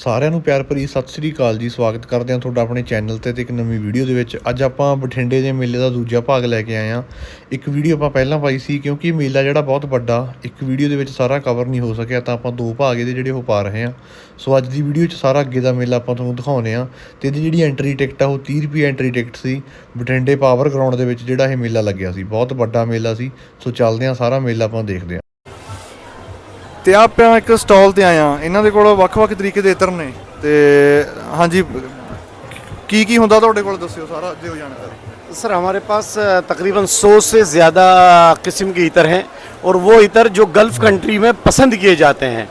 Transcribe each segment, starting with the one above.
ਸਾਰਿਆਂ ਨੂੰ ਪਿਆਰ ਭਰੀ ਸਤਿ ਸ੍ਰੀ ਅਕਾਲ ਜੀ। ਸਵਾਗਤ ਕਰਦੇ ਹਾਂ ਤੁਹਾਡਾ ਆਪਣੇ ਚੈਨਲ ਤੇ ਤੇ ਇੱਕ ਨਵੀਂ ਵੀਡੀਓ ਦੇ ਵਿੱਚ। ਅੱਜ ਆਪਾਂ ਬਠਿੰਡੇ ਦੇ ਮੇਲੇ ਦਾ ਦੂਜਾ ਭਾਗ ਲੈ ਕੇ ਆਏ ਹਾਂ। ਇੱਕ ਵੀਡੀਓ ਆਪਾਂ ਪਹਿਲਾਂ ਪਾਈ ਸੀ ਕਿਉਂਕਿ ਇਹ ਮੇਲਾ ਜਿਹੜਾ ਬਹੁਤ ਵੱਡਾ, ਇੱਕ ਵੀਡੀਓ ਦੇ ਵਿੱਚ ਸਾਰਾ ਕਵਰ ਨਹੀਂ ਹੋ ਸਕਿਆ ਤਾਂ ਆਪਾਂ ਦੋ ਭਾਗ ਇਹਦੇ ਜਿਹੜੇ ਉਹ ਪਾ ਰਹੇ ਹਾਂ। ਸੋ ਅੱਜ ਦੀ ਵੀਡੀਓ 'ਚ ਸਾਰਾ ਅੱਗੇ ਦਾ ਮੇਲਾ ਆਪਾਂ ਤੁਹਾਨੂੰ ਦਿਖਾਉਨੇ ਆ ਤੇ ਇਹਦੀ ਜਿਹੜੀ ਐਂਟਰੀ ਟਿਕਟ ਆ ਉਹ 30 ਰੁਪਏ ਐਂਟਰੀ ਟਿਕਟ ਸੀ। ਬਠਿੰਡੇ ਪਾਵਰ ਗਰਾਊਂਡ ਦੇ ਵਿੱਚ ਜਿਹੜਾ ਇਹ ਮੇਲਾ ਲੱਗਿਆ ਸੀ। ਬਹੁਤ ਵੱਡਾ ਮੇਲਾ ਸੀ। ਸੋ ਚੱਲਦੇ ਹਾਂ, ਸਾਰਾ ਮੇਲਾ ਆਪਾਂ ਦੇਖਦੇ ਹਾਂ। ਤੇ ਆਪਾਂ ਇੱਕ ਸਟਾਲ ਤੇ ਆਇਆ ਇਹਨਾਂ ਦੇ ਕੋਲ ਵੱਖ-ਵੱਖ ਤਰੀਕੇ ਦੇ ਇਤਰ ਨੇ ਤੇ ਹਾਂਜੀ ਕੀ ਕੀ ਹੁੰਦਾ ਤੁਹਾਡੇ ਕੋਲ ਦੱਸਿਓ ਸਾਰਾ ਦਿਓ ਜਾਣਕਾਰੀ सर हमारे पास अ, तकरीबन 100 से ज़्यादा किस्म के इतर हैं और वो इतर जो गल्फ़ कंट्री में पसंद किए जाते हैं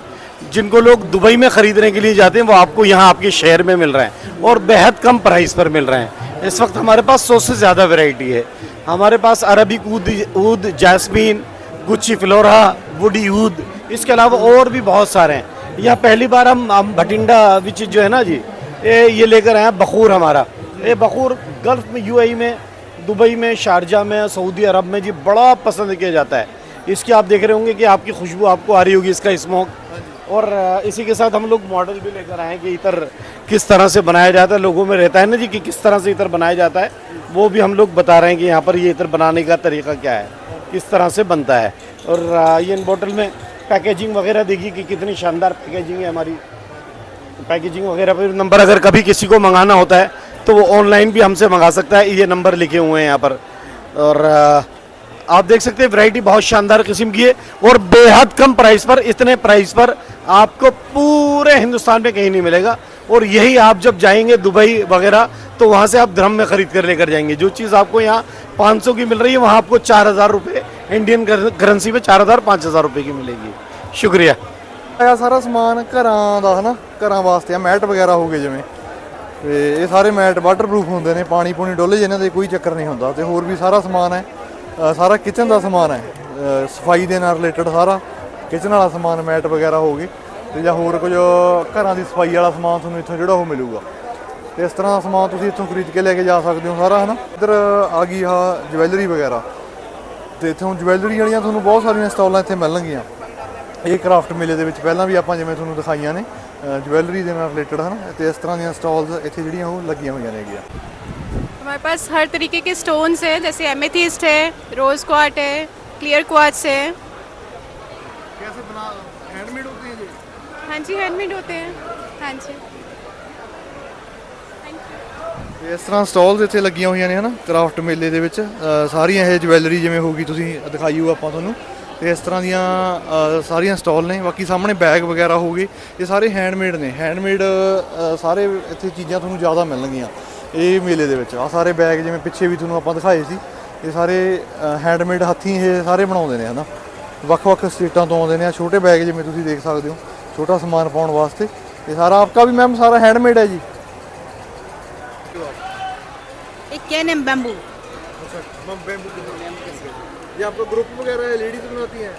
जिनको लोग दुबई में ख़रीदने के लिए जाते हैं वो आपको यहाँ आपके शहर में मिल रहे हैं और बेहद कम प्राइस पर मिल रहे हैं इस वक्त हमारे पास 100 से ज़्यादा वैरायटी है हमारे पास Arabic oud oud jasmine Gucci Flora woody oud इसके अलावा और भी बहुत सारे हैं। यहाँ पहली बार हम हम भटिंडा विच जो है ना जी, ये ये लेकर आए हैं, बखूर हमारा। ये बखूर गल्फ में यूएई में, दुबई में, शारजा में, सऊदी अरब में जी बड़ा पसंद किया जाता है। इसकी आप देख रहे होंगे कि आपकी खुशबू आपको आ रही होगी इसका स्मोक और इसी के साथ हम लोग मॉडल भी लेकर आए हैं कि इतर किस तरह से बनाया जाता है। लोगों में रहता है ना जी कि किस तरह से इतर बनाया जाता है। वो भी हम लोग बता रहे हैं कि यहाँ पर ये इतर बनाने का तरीका क्या है, किस तरह से बनता है। और ये इन बोतल में पैकेजिंग वगैरह देखिए कि कितनी शानदार पैकेजिंग है हमारी। पैकेजिंग वगैरह पर नंबर अगर कभी किसी को मंगाना होता है तो वो ऑनलाइन भी हमसे मंगा सकता है। ये नंबर लिखे हुए हैं यहाँ पर। और आप देख सकते हैं वैरायटी बहुत शानदार किस्म की है और बेहद कम प्राइस पर, इतने प्राइस पर आपको पूरे हिंदुस्तान में कहीं नहीं मिलेगा। और यही आप जब जाएँगे दुबई वगैरह तो वहाँ से आप धर्म में खरीद कर लेकर जाएँगे। जो चीज़ आपको यहाँ 500 की मिल रही है, वहाँ आपको चार हज़ार रुपये इंडियन करेंसी में चार हज़ार पाँच हज़ार रुपये की मिलेगी शुक्रिया ਆਇਆ ਸਾਰਾ ਸਮਾਨ ਘਰਾਂ ਦਾ ਹਨਾ ਘਰਾਂ ਵਾਸਤੇ ਆ ਮੈਟ ਵਗੈਰਾ ਹੋ ਗਏ ਜਿਵੇਂ ਤੇ ਇਹ ਸਾਰੇ ਮੈਟ ਵਾਟਰਪ੍ਰੂਫ ਹੁੰਦੇ ਨੇ ਪਾਣੀ ਪੂਣੀ ਡੁੱਲ ਜੇ ਇਹਨਾਂ ਦੇ ਕੋਈ ਚੱਕਰ ਨਹੀਂ ਹੁੰਦਾ ਤੇ ਹੋਰ ਵੀ ਸਾਰਾ ਸਮਾਨ ਹੈ ਅ, ਸਾਰਾ ਕਿਚਨ ਦਾ ਸਮਾਨ ਹੈ ਅ, ਸਫਾਈ ਦੇ ਨਾਲ ਰਿਲੇਟਡ ਸਾਰਾ ਕਿਚਨ ਵਾਲਾ ਸਮਾਨ ਮੈਟ ਵਗੈਰਾ ਹੋ ਗਏ ਤੇ ਜਾਂ ਹੋਰ ਕੁਝ ਘਰਾਂ ਦੀ ਸਫਾਈ ਵਾਲਾ ਸਮਾਨ ਤੁਹਾਨੂੰ ਇੱਥੋਂ ਜਿਹੜਾ ਉਹ ਮਿਲੂਗਾ ਤੇ ਇਸ ਤਰ੍ਹਾਂ ਦਾ ਸਮਾਨ ਤੁਸੀਂ ਇੱਥੋਂ ਖਰੀਦ ਕੇ ਲੈ ਕੇ ਜਾ ਸਕਦੇ ਹੋ ਸਾਰਾ ਹਨਾ ਇੱਧਰ ਆ ਗਈ ਆ ਜਵੈਲਰੀ ਵਗੈਰਾ ਤੇ ਇੱਥੋਂ ਜਵੈਲਰੀ ਵਾਲੀਆਂ ਤੁਹਾਨੂੰ ਬਹੁਤ ਸਾਰੀਆਂ ਸਟਾਲਾਂ ਇੱਥੇ ਮਿਲਣਗੀਆਂ ਇਹ ਕਰਾਫਟ ਮੇਲੇ ਦੇ ਵਿੱਚ ਪਹਿਲਾਂ ਵੀ ਆਪਾਂ ਜਿਵੇਂ ਤੁਹਾਨੂੰ ਦਿਖਾਈਆਂ ਨੇ ਜਵੈਲਰੀ ਦੇ ਨਾਲ ਰਿਲੇਟਡ ਹਨ ਤੇ ਇਸ ਤਰ੍ਹਾਂ ਦੀਆਂ ਸਟਾਲਸ ਇੱਥੇ ਜਿਹੜੀਆਂ ਉਹ ਲੱਗੀਆਂ ਹੋਈਆਂ ਨੇਗੀਆਂ हमारे पास हर तरीके के स्टोन्स हैं जैसे एमेथिस्ट है रोज क्वार्ट है क्लियर क्वार्ट्स है कैसे बना हैंडमेड होते हैं ये हाँ जी हैंडमेड होते हैं हाँ जी ਤੇ ਇਸ ਤਰ੍ਹਾਂ ਸਟਾਲਸ ਇੱਥੇ ਲੱਗੀਆਂ ਹੋਈਆਂ ਨੇ, ਹਨਾ? ਕਰਾਫਟ ਮੇਲੇ ਦੇ ਵਿੱਚ ਸਾਰੀਆਂ ਇਹ ਜਵੈਲਰੀ ਜਿਵੇਂ ਹੋਗੀ ਤੁਸੀਂ ਦਿਖਾਈਓ ਆਪਾਂ ਤੁਹਾਨੂੰ। ਤੇ ਇਸ ਤਰ੍ਹਾਂ ਦੀਆਂ ਸਾਰੀਆਂ ਸਟਾਲ ਨੇ, ਬਾਕੀ ਸਾਹਮਣੇ ਬੈਗ ਵਗੈਰਾ ਹੋਗੇ ਇਹ ਸਾਰੇ ਹੈਂਡਮੇਡ ਨੇ। ਹੈਂਡਮੇਡ ਸਾਰੇ ਇੱਥੇ ਚੀਜ਼ਾਂ ਤੁਹਾਨੂੰ ਜ਼ਿਆਦਾ ਮਿਲਣਗੀਆਂ ਇਹ ਮੇਲੇ ਦੇ ਵਿੱਚ। ਆ ਸਾਰੇ ਬੈਗ ਜਿਵੇਂ ਪਿੱਛੇ ਵੀ ਤੁਹਾਨੂੰ ਆਪਾਂ ਦਿਖਾਏ ਸੀ, ਇਹ ਸਾਰੇ ਹੈਂਡਮੇਡ ਹੱਥੀਂ ਇਹ ਸਾਰੇ ਬਣਾਉਂਦੇ ਨੇ, ਹਨਾ? ਵੱਖ-ਵੱਖ ਸਟੇਟਾਂ ਤੋਂ ਆਉਂਦੇ ਨੇ। ਆ ਛੋਟੇ ਬੈਗ ਜਿਵੇਂ ਤੁਸੀਂ ਦੇਖ ਸਕਦੇ ਹੋ, ਛੋਟਾ ਸਮਾਨ ਪਾਉਣ ਵਾਸਤੇ। ਇਹ ਸਾਰਾ ਆਪਕਾ ਵੀ ਮੈਮ ਸਾਰਾ ਹੈਂਡਮੇਡ ਹੈ ਜੀ? एक कैन एम बैम्बू ये आपका ग्रुप वगैरह है लेडीज बनाती हैं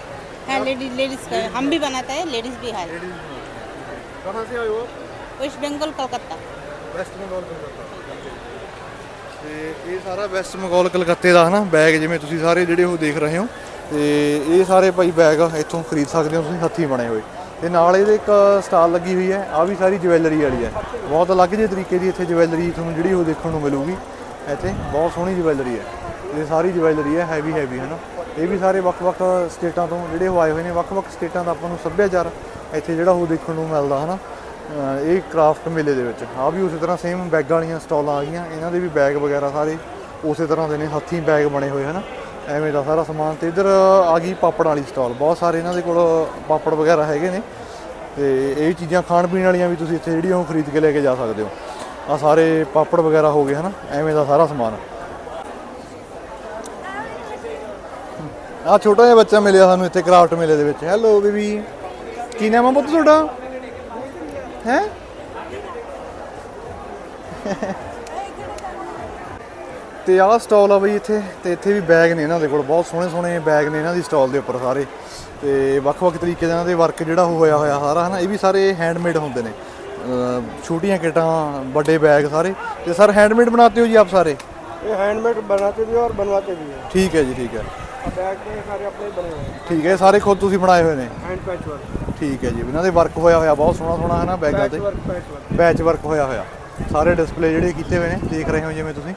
है लेडीज लेडीज का है। हम भी बनाते हैं लेडीज भी है कहाँ से आए हो आप वेस्ट बंगाल कलकत्ता ਵੈਸਟ ਬੰਗਾਲ ਕਲਕੱਤਾ ਤੇ ਇਹ ਸਾਰਾ ਵੈਸਟ ਬੰਗਾਲ ਕਲਕੱਤੇ ਦਾ ਹਨਾ ਬੈਗ ਜਿਵੇਂ ਤੁਸੀਂ ਸਾਰੇ ਜਿਹੜੇ ਉਹ ਦੇਖ ਰਹੇ ਹੋ ਤੇ ਇਹ ਸਾਰੇ ਭਾਈ ਬੈਗ ਇੱਥੋਂ ਖਰੀਦ ਸਕਦੇ ਹੋ ਤੁਸੀਂ ਹੱਥੀਂ ਬਣੇ ਹੋਏ ਤੇ ਨਾਲ ਇਹਦੇ ਇੱਕ ਸਟਾਲ ਲੱਗੀ ਹੋਈ ਹੈ ਆ ਵੀ ਸਾਰੀ ਜਵੈਲਰੀ ਵਾਲੀ ਹੈ ਬਹੁਤ ਅਲੱਗ ਜਿਹੇ ਤਰੀਕੇ ਦੀ ਇੱਥੇ ਜਵੈਲਰੀ ਤੁਹਾਨੂੰ ਜਿਹੜੀ ਉਹ ਦੇਖਣ ਨੂੰ ਮਿਲੂਗੀ ਇੱਥੇ ਬਹੁਤ ਸੋਹਣੀ ਜਵੈਲਰੀ ਹੈ। ਇਹ ਸਾਰੀ ਜਵੈਲਰੀ ਹੈ ਹੈਵੀ ਹੈਵੀ ਨਾ। ਇਹ ਵੀ ਸਾਰੇ ਵੱਖ-ਵੱਖ ਸਟੇਟਾਂ ਤੋਂ ਜਿਹੜੇ ਉਹ ਆਏ ਹੋਏ ਨੇ, ਵੱਖ-ਵੱਖ ਸਟੇਟਾਂ ਦਾ ਆਪਾਂ ਨੂੰ ਸੱਭਿਆਚਾਰ ਇੱਥੇ ਜਿਹੜਾ ਉਹ ਦੇਖਣ ਨੂੰ ਮਿਲਦਾ, ਹੈ ਨਾ। ਇਹ ਕ੍ਰਾਫਟ ਮੇਲੇ ਦੇ ਵਿੱਚ। ਆ ਵੀ ਉਸੇ ਤਰ੍ਹਾਂ ਸੇਮ ਬੈਗਾਂ ਵਾਲੀਆਂ ਸਟਾਲਾਂ ਆ ਗਈਆਂ। ਇਹਨਾਂ ਦੇ ਵੀ ਬੈਗ ਵਗੈਰਾ ਸਾਰੇ ਉਸੇ ਤਰ੍ਹਾਂ ਦੇ ਨੇ, ਹੱਥੀਂ ਬੈਗ ਬਣੇ ਹੋਏ ਹਨ ਐਵੇਂ ਦਾ ਸਾਰਾ ਸਮਾਨ ਤੇ ਇੱਧਰ ਆ ਗਈ ਪਾਪੜ ਵਾਲੀ ਸਟਾਲ। ਬਹੁਤ ਸਾਰੇ ਇਹਨਾਂ ਦੇ ਕੋਲ ਪਾਪੜ ਵਗੈਰਾ ਹੈਗੇ ਨੇ। ਤੇ ਇਹ ਚੀਜ਼ਾਂ ਖਾਣ ਪੀਣ ਵਾਲੀਆਂ ਵੀ ਤੁਸੀਂ ਇੱਥੇ ਜਿਹੜੀਆਂ ਉਹ ਖਰੀਦ ਕੇ ਲੈ ਕੇ ਜਾ ਸਕਦੇ ਹੋ। ਆ ਸਾਰੇ ਪਾਪੜ ਵਗੈਰਾ ਹੋ ਗਏ, ਹਨ? ਐਵੇਂ ਦਾ ਸਾਰਾ ਸਮਾਨ। ਆ ਛੋਟਾ ਜਿਹਾ ਬੱਚਾ ਮਿਲਿਆ ਸਾਨੂੰ ਇੱਥੇ, ਕ੍ਰਾਫਟ ਮੇਲੇ ਦੇ ਵਿੱਚ। Hello baby. ਕੀ ਨਾਮ ਆ ਪੁੱਤ ਤੁਹਾਡਾ? ਹੈ? ਤੇ ਆਹ ਸਟਾਲ ਆ ਬਈ ਇੱਥੇ, ਤੇ ਇੱਥੇ ਵੀ ਬੈਗ ਨੇ ਇਹਨਾਂ ਦੇ ਕੋਲ। ਬਹੁਤ ਸੋਹਣੇ ਸੋਹਣੇ ਬੈਗ ਨੇ ਇਹਨਾਂ ਦੀ ਸਟਾਲ ਦੇ ਉੱਪਰ ਸਾਰੇ। ਤੇ ਵੱਖ-ਵੱਖ ਤਰੀਕੇ ਦੇ ਇਹਨਾਂ ਦੇ ਵਰਕ ਜਿਹੜਾ ਹੋਇਆ ਹੋਇਆ ਸਾਰਾ, ਹਨਾ? ਇਹ ਵੀ ਸਾਰੇ ਹੈਂਡਮੇਡ ਹੁੰਦੇ ਨੇ। ਛੋਟੀਆਂ ਕਿਟਾਂ ਵੱਡੇ ਬੈਗ ਸਾਰੇ ਤੇ ਸਰ ਹੈਂਡਮੇਡ ਬਣਾਤੇ ਹੋ ਜੀ ਆਪ ਸਾਰੇ ये हैंडमेड बनाते भी हैं और बनवाते भी हैं ਠੀਕ ਹੈ ਜੀ ਠੀਕ ਹੈ बैग में सारे अपने ही बने हुए हैं ਠੀਕ ਹੈ ਇਹ ਸਾਰੇ ਖੁਦ ਤੁਸੀਂ ਬਣਾਏ ਹੋਏ ਨੇ हैंड पैच वर्क ਠੀਕ ਹੈ ਜੀ ਇਹਨਾਂ ਦੇ ਵਰਕ ਹੋਇਆ ਹੋਇਆ ਬਹੁਤ ਸੋਹਣਾ ਸੋਹਣਾ ਹੈ ਨਾ ਬੈਗਾਂ ਤੇ ਬੈਚ ਵਰਕ ਹੋਇਆ ਹੋਇਆ ਸਾਰੇ ਡਿਸਪਲੇ ਜਿਹੜੇ ਕੀਤੇ ਹੋਏ ਨੇ ਦੇਖ ਰਹੇ ਹੋ ਜਿਵੇਂ ਤੁਸੀਂ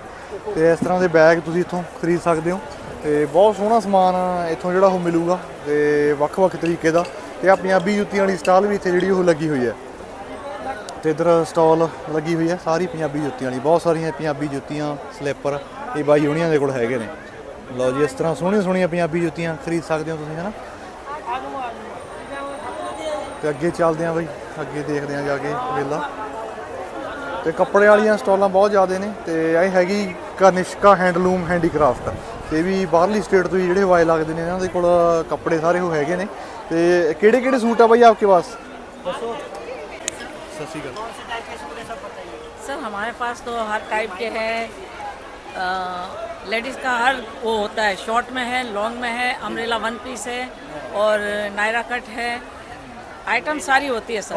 ਤੇ ਇਸ ਤਰ੍ਹਾਂ ਦੇ ਬੈਗ ਤੁਸੀਂ ਇੱਥੋਂ ਖਰੀਦ ਸਕਦੇ ਹੋ ਤੇ ਬਹੁਤ ਸੋਹਣਾ ਸਮਾਨ ਇੱਥੋਂ ਜਿਹੜਾ ਉਹ ਮਿਲੂਗਾ ਤੇ ਵੱਖ-ਵੱਖ ਤਰੀਕੇ ਦਾ ਤੇ ਆ ਪੰਜਾਬੀ ਜੁੱਤੀਆਂ ਵਾਲੀ ਸਟਾਲ ਵੀ ਇੱਥੇ ਜਿਹੜੀ ਉਹ ਲੱਗੀ ਹੋਈ ਹੈ ਤੇ ਇਧਰ ਸਟਾਲ ਲੱਗੀ ਹੋਈ ਹੈ ਸਾਰੀ ਪੰਜਾਬੀ ਜੁੱਤੀਆਂ ਵਾਲੀ, ਬਹੁਤ ਸਾਰੀਆਂ ਪੰਜਾਬੀ ਜੁੱਤੀਆਂ, ਸਲਿੱਪਰ, ਇਹ ਬਾਈ ਹੁਣੀਆਂ ਦੇ ਕੋਲ ਹੈਗੇ ਨੇ। ਲਓ ਜੀ, ਇਸ ਤਰ੍ਹਾਂ ਸੋਹਣੀਆਂ ਸੋਹਣੀਆਂ ਪੰਜਾਬੀ ਜੁੱਤੀਆਂ ਖਰੀਦ ਸਕਦੇ ਹੋ ਤੁਸੀਂ, ਹਨਾ? ਤੇ ਅੱਗੇ ਚੱਲਦੇ ਆਂ ਬਈ, ਅੱਗੇ ਦੇਖਦੇ ਆਂ ਜਾ ਕੇ ਮੇਲਾ। ਤੇ ਕੱਪੜੇ ਵਾਲੀਆਂ ਸਟਾਲਾਂ ਬਹੁਤ ਜ਼ਿਆਦੇ ਨੇ, ਤੇ ਇਹ ਹੈਗੀ ਕਨਿਸ਼ਕਾ ਹੈਂਡਲੂਮ ਹੈਂਡੀਕ੍ਰਾਫਟ। ਇਹ ਵੀ ਬਾਹਰਲੀ ਸਟੇਟ ਤੋਂ ਹੀ ਜਿਹੜੇ ਵਾਏ ਲੱਗਦੇ ਨੇ, ਇਹਨਾਂ ਦੇ ਕੋਲ ਕੱਪੜੇ ਸਾਰੇ ਉਹ ਹੈਗੇ ਨੇ। ਤੇ ਕਿਹੜੇ ਕਿਹੜੇ ਸੂਟ ਆ ਬਈ, ਆਪਕੇ ਪਾਸ? ਸਤਿ सत श्रीकाल सर हमारे पास तो हर टाइप के हैं। लेडीज़ का हर वो होता है। शॉर्ट में है लॉन्ग में है अम्ब्रेला वन पीस है और नायरा कट है। आइटम सारी होती है सर।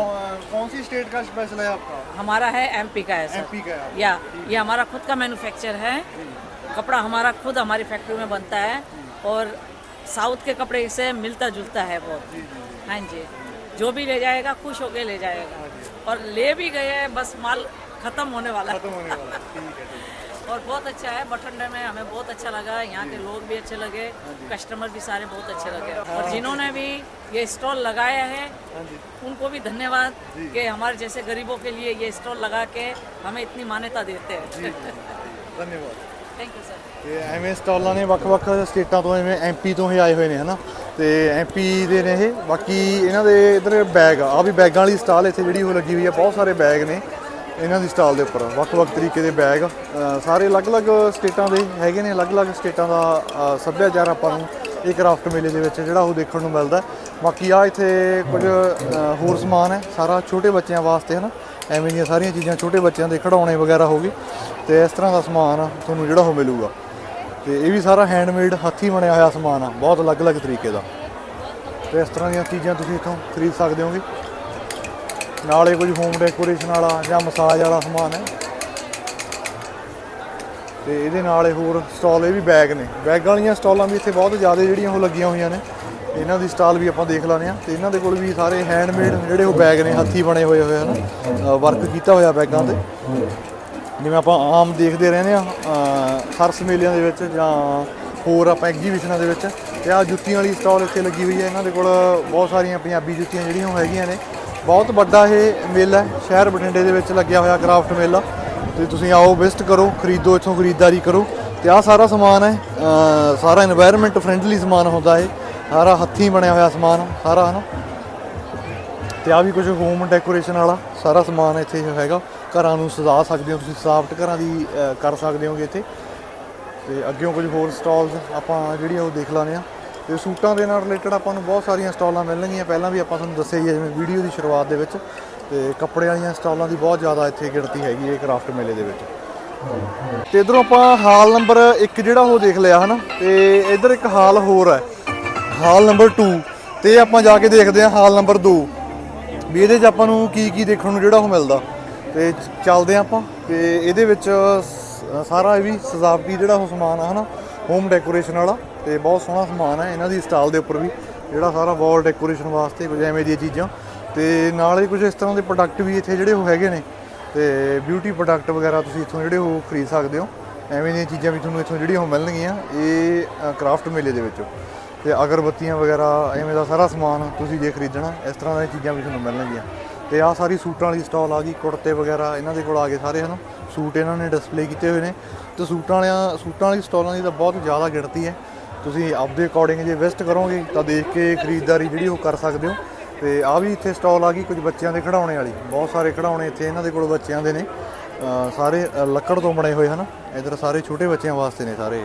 कौन सी स्टेट का स्पेशल है आपका? हमारा है एमपी का है सर। एमपी का है या ये हमारा खुद का मैन्युफैक्चर है। कपड़ा हमारा खुद हमारी फैक्ट्री में बनता है और साउथ के कपड़े से मिलता जुलता है बहुत। हाँ जी। जो भी ले जाएगा खुश होकर ले जाएगा। और ले भी गए हैं बस माल खत्म होने वाला है खत्म होने वाला है, ठीक है ठीक और बहुत अच्छा है बठंडे में हमें बहुत अच्छा लगा यहाँ के लोग भी अच्छे लगे कस्टमर भी सारे बहुत अच्छे लगे और जिन्होंने भी ये स्टॉल लगाया है उनको भी धन्यवाद कि हमारे जैसे गरीबों के लिए ये स्टॉल लगा के हमें इतनी मान्यता देते हैं ਧੰਨਵਾਦ थैंक यू सर ਤੇ ਐਵੇਂ ਸਟਾਲਾਂ ਨੇ ਵੱਖ-ਵੱਖ ਸਟੇਟਾਂ ਤੋਂ ਐਵੇਂ ਐਮਪੀ ਤੋਂ ਹੀ ਆਏ ਹੋਏ ਨੇ ਹਨਾ ਤੇ ਐਮਪੀ ਦੇ ਨੇ ਇਹ। ਬਾਕੀ ਇਹਨਾਂ ਦੇ ਇਧਰ ਬੈਗ ਆ। ਆਹ ਵੀ ਬੈਗਾਂ ਵਾਲੀ ਸਟਾਲ ਇੱਥੇ ਜਿਹੜੀ ਉਹ ਲੱਗੀ ਹੋਈ ਆ। ਬਹੁਤ ਸਾਰੇ ਬੈਗ ਨੇ ਇਹਨਾਂ ਦੀ ਸਟਾਲ ਦੇ ਉੱਪਰ। ਵੱਖ-ਵੱਖ ਤਰੀਕੇ ਦੇ ਬੈਗ ਸਾਰੇ ਅਲੱਗ-ਅਲੱਗ ਸਟੇਟਾਂ ਦੇ ਹੈਗੇ ਨੇ। ਅਲੱਗ-ਅਲੱਗ ਸਟੇਟਾਂ ਦਾ ਸੱਭਿਆਚਾਰ ਆਪਾਂ ਨੂੰ ਇਹ ਕਰਾਫਟ ਮੇਲੇ ਦੇ ਵਿੱਚ ਜਿਹੜਾ ਉਹ ਦੇਖਣ ਨੂੰ ਮਿਲਦਾ। ਬਾਕੀ ਆ ਇੱਥੇ ਕੁਝ ਹੋਰ ਸਮਾਨ ਹੈ। ਸਾਰਾ ਛੋਟੇ ਬੱਚਿਆਂ ਵਾਸਤੇ ਹਨਾ। ਐਵੇਂ ਦੀਆਂ ਸਾਰੀਆਂ ਚੀਜ਼ਾਂ ਛੋਟੇ ਬੱਚਿਆਂ ਦੇ ਖਿਡੌਣੇ ਵਗੈਰਾ ਹੋ ਗਏ। ਤੇ ਇਸ ਤਰ੍ਹਾਂ ਦਾ ਸਮਾਨ ਤੁਹਾਨੂੰ ਜਿਹੜਾ ਉਹ ਮਿਲੂਗਾ। ਤੇ ਇਹ ਵੀ ਸਾਰਾ ਹੈਂਡਮੇਡ ਹੱਥੀਂ ਬਣਿਆ ਹੋਇਆ ਸਮਾਨ ਆ, ਬਹੁਤ ਅਲੱਗ-ਅਲੱਗ ਤਰੀਕੇ ਦਾ। ਤੇ ਇਸ ਤਰ੍ਹਾਂ ਦੀਆਂ ਚੀਜ਼ਾਂ ਤੁਸੀਂ ਇੱਥੋਂ ਖਰੀਦ ਸਕਦੇ ਹੋਗੇ। ਨਾਲੇ ਕੁਝ ਹੋਮ ਡੈਕੋਰੇਸ਼ਨ ਵਾਲਾ ਜਾਂ ਮਸਾਜ ਵਾਲਾ ਸਮਾਨ ਹੈ। ਤੇ ਇਹਦੇ ਨਾਲ ਇਹ ਹੋਰ ਸਟਾਲ ਇਹ ਵੀ ਬੈਗ ਨੇ। ਬੈਗ ਵਾਲੀਆਂ ਸਟਾਲਾਂ ਵੀ ਇੱਥੇ ਬਹੁਤ ਜ਼ਿਆਦਾ ਜਿਹੜੀਆਂ ਉਹ ਲੱਗੀਆਂ ਹੋਈਆਂ ਨੇ। ਇਹਨਾਂ ਦੀ ਸਟਾਲ ਵੀ ਆਪਾਂ ਦੇਖ ਲਾਨੇ ਆ ਤੇ ਇਹਨਾਂ ਦੇ ਕੋਲ ਵੀ ਸਾਰੇ ਹੈਂਡਮੇਡ ਜਿਹੜੇ ਉਹ ਬੈਗ ਨੇ, ਹੱਥੀਂ ਬਣੇ ਹੋਏ ਹੋਏ ਹਨ। ਵਰਕ ਕੀਤਾ ਹੋਇਆ ਬੈਗਾਂ ਤੇ। ਜਿਵੇਂ ਆਪਾਂ ਆਮ ਦੇਖਦੇ ਰਹਿੰਦੇ ਆ ਸਰਸ ਮੇਲਿਆਂ ਦੇ ਵਿੱਚ ਜਾਂ ਹੋਰ ਆਪਾਂ ਐਗਜੀਬਿਸ਼ਨਾਂ ਦੇ ਵਿੱਚ, ਤੇ ਆ ਜੁੱਤੀਆਂ ਵਾਲੀ ਸਟਾਲ ਇੱਥੇ ਲੱਗੀ ਹੋਈ ਹੈ, ਇਹਨਾਂ ਦੇ ਕੋਲ ਬਹੁਤ ਸਾਰੀਆਂ ਪੰਜਾਬੀ ਜੁੱਤੀਆਂ ਜਿਹੜੀਆਂ ਉਹ ਹੈਗੀਆਂ ਨੇ। ਬਹੁਤ ਵੱਡਾ ਇਹ ਮੇਲਾ ਹੈ, ਸ਼ਹਿਰ ਬਠਿੰਡੇ ਦੇ ਵਿੱਚ ਲੱਗਿਆ ਹੋਇਆ ਕਰਾਫਟ ਮੇਲਾ। ਤੇ ਤੁਸੀਂ ਆਓ ਵਿਜ਼ਿਟ ਕਰੋ, ਖਰੀਦੋ, ਇੱਥੋਂ ਖਰੀਦਦਾਰੀ ਕਰੋ। ਤੇ ਆ ਸਾਰਾ ਸਮਾਨ ਹੈ ਸਾਰਾ এনवायरमेंट ਫਰੈਂਡਲੀ ਸਮਾਨ ਹੁੰਦਾ ਹੈ ਸਾਰਾ ਹੱਥੀਂ ਬਣਿਆ ਹੋਇਆ ਸਮਾਨ, ਸਾਰਾ, ਹਨਾ? ਤੇ ਆ ਵੀ ਕੁਝ ਹੋਮ ਡੈਕੋਰੇਸ਼ਨ ਵਾਲਾ ਸਾਰਾ ਸਮਾਨ ਇੱਥੇ ਹੈਗਾ। ਘਰਾਂ ਨੂੰ ਸਜਾ ਸਕਦੇ ਹੋ, ਤੁਸੀਂ ਸਜਾਵਟ ਘਰਾਂ ਦੀ ਕਰ ਸਕਦੇ ਹੋਗੇ ਇੱਥੇ। ਤੇ ਅੱਗੇੋਂ ਕੁਝ ਹੋਰ ਸਟਾਲਸ ਆਪਾਂ ਜਿਹੜੀਆਂ ਉਹ ਦੇਖ ਲਾਨੇ ਆ ਤੇ ਸੂਟਾਂ ਦੇ ਨਾਲ ਰਿਲੇਟਡ ਆਪਾਂ ਨੂੰ ਬਹੁਤ ਸਾਰੀਆਂ ਸਟਾਲਾਂ ਮਿਲਣਗੀਆਂ। ਪਹਿਲਾਂ ਵੀ ਆਪਾਂ ਤੁਹਾਨੂੰ ਦੱਸਿਆ ਹੀ ਹੈ, ਜਿਵੇਂ ਵੀਡੀਓ ਦੀ ਸ਼ੁਰੂਆਤ ਦੇ ਵਿੱਚ। ਤੇ ਕੱਪੜੇ ਵਾਲੀਆਂ ਸਟਾਲਾਂ ਦੀ ਬਹੁਤ ਜ਼ਿਆਦਾ ਇੱਥੇ ਗਿਣਤੀ ਹੈਗੀ ਹੈ ਕਰਾਫਟ ਮੇਲੇ ਦੇ ਵਿੱਚ। ਤੇ ਇਧਰੋਂ ਆਪਾਂ ਹਾਲ ਨੰਬਰ 1 ਜਿਹੜਾ ਉਹ ਦੇਖ ਲਿਆ, ਹਨਾ? ਤੇ ਇਧਰ ਇੱਕ ਹਾਲ ਹੋਰ ਹੈ। ਹਾਲ ਨੰਬਰ 2 ਤੇ ਆਪਾਂ ਜਾ ਕੇ ਦੇਖਦੇ ਹਾਂ ਹਾਲ ਨੰਬਰ 2 ਵੀ ਇਹਦੇ 'ਚ ਆਪਾਂ ਨੂੰ ਕੀ ਕੀ ਦੇਖਣ ਨੂੰ ਜਿਹੜਾ ਉਹ ਮਿਲਦਾ। ਤੇ ਚੱਲਦੇ ਹਾਂ ਆਪਾਂ ਤੇ ਇਹਦੇ ਵਿੱਚ ਸਾਰਾ ਇਹ ਵੀ ਸਜਾਵਟੀ ਜਿਹੜਾ ਉਹ ਸਮਾਨ ਆ, ਹਨਾ ਹੋਮ ਡੈਕੋਰੇਸ਼ਨ ਵਾਲਾ ਤੇ ਬਹੁਤ ਸੋਹਣਾ ਸਮਾਨ ਹੈ ਇਹਨਾਂ ਦੀ ਸਟਾਲ ਦੇ ਉੱਪਰ ਵੀ, ਜਿਹੜਾ ਸਾਰਾ ਵਾਲ ਡੈਕੋਰੇਸ਼ਨ ਵਾਸਤੇ ਕੁਝ ਐਵੇਂ ਦੀਆਂ ਚੀਜ਼ਾਂ ਤੇ ਨਾਲ ਹੀ ਕੁਝ ਇਸ ਤਰ੍ਹਾਂ ਦੇ ਪ੍ਰੋਡਕਟ ਵੀ ਇੱਥੇ ਜਿਹੜੇ ਉਹ ਹੈਗੇ ਨੇ ਤੇ ਬਿਊਟੀ ਪ੍ਰੋਡਕਟ ਵਗੈਰਾ ਤੁਸੀਂ ਇੱਥੋਂ ਜਿਹੜੇ ਉਹ ਖਰੀਦ ਸਕਦੇ ਹੋ, ਐਵੇਂ ਦੀਆਂ ਚੀਜ਼ਾਂ ਵੀ ਤੁਹਾਨੂੰ ਇੱਥੋਂ ਜਿਹੜੀਆਂ ਉਹ ਮਿਲਣਗੀਆਂ ਇਹ ਕਰਾਫਟ ਮੇਲੇ ਦੇ ਵਿੱਚੋਂ ਤੇ ਅਗਰਬੱਤੀਆਂ ਵਗੈਰਾ ਐਵੇਂ ਦਾ ਸਾਰਾ ਸਮਾਨ ਤੁਸੀਂ ਜੇ ਖਰੀਦਣਾ, ਇਸ ਤਰ੍ਹਾਂ ਦੀਆਂ ਚੀਜ਼ਾਂ ਵੀ ਤੁਹਾਨੂੰ ਮਿਲਣਗੀਆਂ। ਤੇ ਆਹ ਸਾਰੀ ਸੂਟਾਂ ਵਾਲੀ ਸਟਾਲ ਆ ਗਈ, ਕੁੜਤੇ ਵਗੈਰਾ ਇਹਨਾਂ ਦੇ ਕੋਲ ਆ ਗਏ ਸਾਰੇ, ਹਨ? ਸੂਟ ਇਹਨਾਂ ਨੇ ਡਿਸਪਲੇ ਕੀਤੇ ਹੋਏ ਨੇ। ਤੇ ਸੂਟਾਂ ਵਾਲਿਆਂ, ਸੂਟਾਂ ਵਾਲੀ ਸਟਾਲਾਂ ਦੀ ਤਾਂ ਬਹੁਤ ਜ਼ਿਆਦਾ ਗਿਣਤੀ ਹੈ। ਤੁਸੀਂ ਆਪਦੇ ਅਕੋਰਡਿੰਗ ਜੇ ਵਿਜ਼ਿਟ ਕਰੋਗੇ, ਤਾਂ ਦੇਖ ਕੇ ਖਰੀਦਦਾਰੀ ਜਿਹੜੀ ਉਹ ਕਰ ਸਕਦੇ ਹੋ। ਤੇ ਆ ਵੀ ਇੱਥੇ ਸਟਾਲ ਆ ਗਈ, ਕੁਝ ਬੱਚਿਆਂ ਦੇ ਖਿਡੌਣੇ ਵਾਲੀ। ਬਹੁਤ ਸਾਰੇ ਖਿਡੌਣੇ ਇੱਥੇ ਇਹਨਾਂ ਦੇ ਕੋਲ ਬੱਚਿਆਂ ਦੇ ਨੇ। ਸਾਰੇ ਲੱਕੜ ਤੋਂ ਬਣੇ ਹੋਏ, ਹਨ? ਇਧਰ ਸਾਰੇ ਛੋਟੇ ਬੱਚਿਆਂ ਵਾਸਤੇ ਨੇ ਸਾਰੇ।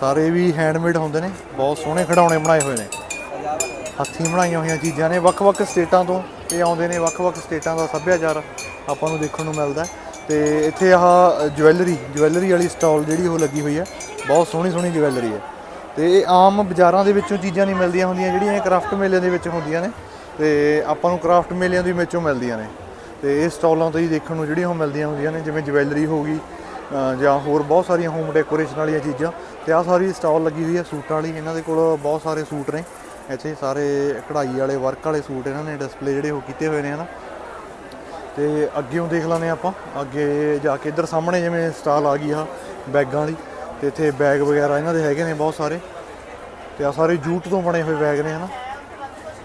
ਸਾਰੇ ਵੀ ਹੈਂਡਮੇਡ ਹੁੰਦੇ ਨੇ। ਬਹੁਤ ਸੋਹਣੇ ਖਿਡੌਣੇ ਬਣਾਏ ਹੋਏ ਨੇ। ਹੱਥੀਂ ਬਣਾਈਆਂ ਹੋਈਆਂ ਚੀਜ਼ਾਂ ਨੇ, ਵੱਖ-ਵੱਖ ਸਟੇਟਾਂ ਤੋਂ ਇਹ ਆਉਂਦੇ ਨੇ, ਵੱਖ-ਵੱਖ ਸਟੇਟਾਂ ਦਾ ਸੱਭਿਆਚਾਰ ਆਪਾਂ ਨੂੰ ਦੇਖਣ ਨੂੰ ਮਿਲਦਾ ਹੈ। ਤੇ ਇੱਥੇ ਆਹ ਜਵੈਲਰੀ ਜਵੈਲਰੀ ਵਾਲੀ ਸਟਾਲ ਜਿਹੜੀ ਉਹ ਲੱਗੀ ਹੋਈ ਹੈ, ਬਹੁਤ ਸੋਹਣੀ ਸੋਹਣੀ ਜਵੈਲਰੀ ਹੈ। ਤੇ ਇਹ ਆਮ ਬਾਜ਼ਾਰਾਂ ਦੇ ਵਿੱਚੋਂ ਚੀਜ਼ਾਂ ਨਹੀਂ ਮਿਲਦੀਆਂ ਹੁੰਦੀਆਂ, ਜਿਹੜੀਆਂ ਇਹ ਕਰਾਫਟ ਮੇਲਿਆਂ ਦੇ ਵਿੱਚ ਹੁੰਦੀਆਂ ਨੇ। ਤੇ ਆਪਾਂ ਨੂੰ ਕਰਾਫਟ ਮੇਲਿਆਂ ਦੇ ਵਿੱਚੋਂ ਮਿਲਦੀਆਂ ਨੇ। ਤੇ ਇਹ ਸਟਾਲਾਂ ਤੋਂ ਹੀ ਦੇਖਣ ਨੂੰ ਜਿਹੜੀਆਂ ਉਹ ਮਿਲਦੀਆਂ ਹੁੰਦੀਆਂ ਨੇ, ਜਿਵੇਂ ਜਵੈਲਰੀ ਹੋ ਗਈ ਜਾਂ ਹੋਰ ਬਹੁਤ ਸਾਰੀਆਂ ਹੋਮ ਡੈਕੋਰੇਸ਼ਨ ਵਾਲੀਆਂ ਚੀਜ਼ਾਂ। ਤੇ ਆਹ ਸਾਰੀ ਸਟਾਲ ਲੱਗੀ ਹੋਈ ਹੈ ਸੂਟਾਂ ਵਾਲੀ, ਇਹਨਾਂ ਦੇ ਕੋਲ ਬਹੁਤ ਸਾਰੇ ਸੂਟ ਨੇ। ਇੱਥੇ ਸਾਰੇ ਕਢਾਈ ਵਾਲੇ ਵਰਕ ਵਾਲੇ ਸੂਟ ਇਹਨਾਂ ਨੇ ਡਿਸਪਲੇ ਜਿਹੜੇ ਉਹ ਕੀਤੇ ਹੋਏ ਨੇ, ਹਨਾ? ਤੇ ਅੱਗੇੋਂ ਦੇਖ ਲਾਂਗੇ ਆਪਾਂ। ਅੱਗੇ ਜਾ ਕੇ ਇੱਧਰ ਸਾਹਮਣੇ ਜਿਵੇਂ ਸਟਾਲ ਆ ਗਈ ਆ, ਬੈਗਾਂ ਵਾਲੀ ਤੇ ਇੱਥੇ ਬੈਗ ਵਗੈਰਾ ਇਹਨਾਂ ਦੇ ਹੈਗੇ ਨੇ ਬਹੁਤ ਸਾਰੇ। ਤੇ ਆ ਸਾਰੇ ਜੂਟ ਤੋਂ ਬਣੇ ਹੋਏ ਬੈਗ ਨੇ, ਹਨਾ?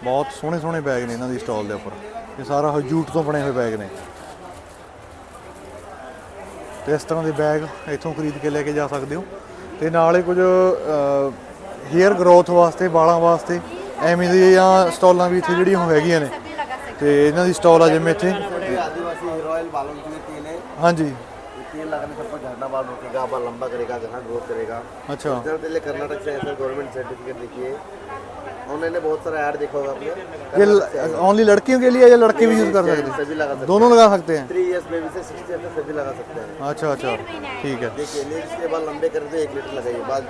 ਬਹੁਤ ਸੋਹਣੇ ਸੋਹਣੇ ਬੈਗ ਨੇ ਇਹਨਾਂ ਦੀ ਸਟਾਲ ਦੇ ਉੱਪਰ। ਇਹ ਸਾਰਾ ਜੂਟ ਤੋਂ ਬਣੇ ਹੋਏ ਬੈਗ ਨੇ। ਤੇ ਇਸ ਤਰ੍ਹਾਂ ਦੇ ਬੈਗ ਇੱਥੋਂ ਖਰੀਦ ਕੇ ਲੈ ਕੇ ਜਾ ਸਕਦੇ ਹੋ। ਤੇ ਨਾਲ ਹੀ ਕੁਝ ਹੇਅਰ ਗਰੋਥ ਵਾਸਤੇ ਵਾਲਾਂ ਵਾਸਤੇ ਐਵੇਂ ਦੀਆਂ ਸਟਾਲਾਂ ਵੀ ਇੱਥੇ ਜਿਹੜੀਆਂ ਉਹ ਹੈਗੀਆਂ ਨੇ ਤੇ ਇਹਨਾਂ ਦੀ ਸਟਾਲ ਆ ਜਿਵੇਂ ਇੱਥੇ आदिवासी हेयर ऑयल बालों के लिए तेल है ਹਾਂਜੀ ये तेल लगाने से आपका झड़ना बाल रोकेगा बाल लंबा करेगा घना ग्रोथ करेगा ਅੱਛਾ रिजल्ट के लिए कर्नाटक से ऐसा गवर्नमेंट सर्टिफिकेट देखिए ऑनलाइन में बहुत सारा ऐड देखा होगा आपने ये ओनली लड़कियों के लिए या लड़के भी यूज कर सकते हैं सभी लगा सकते दोनों लगा सकते हैं हैं थ्री इयर्स बेबी से सिक्सटी तक सभी लगा सकते हैं अच्छा अच्छा ठीक है देखिए लेडीज के बाल लंबे कर दे एक लीटर लगाइए बाल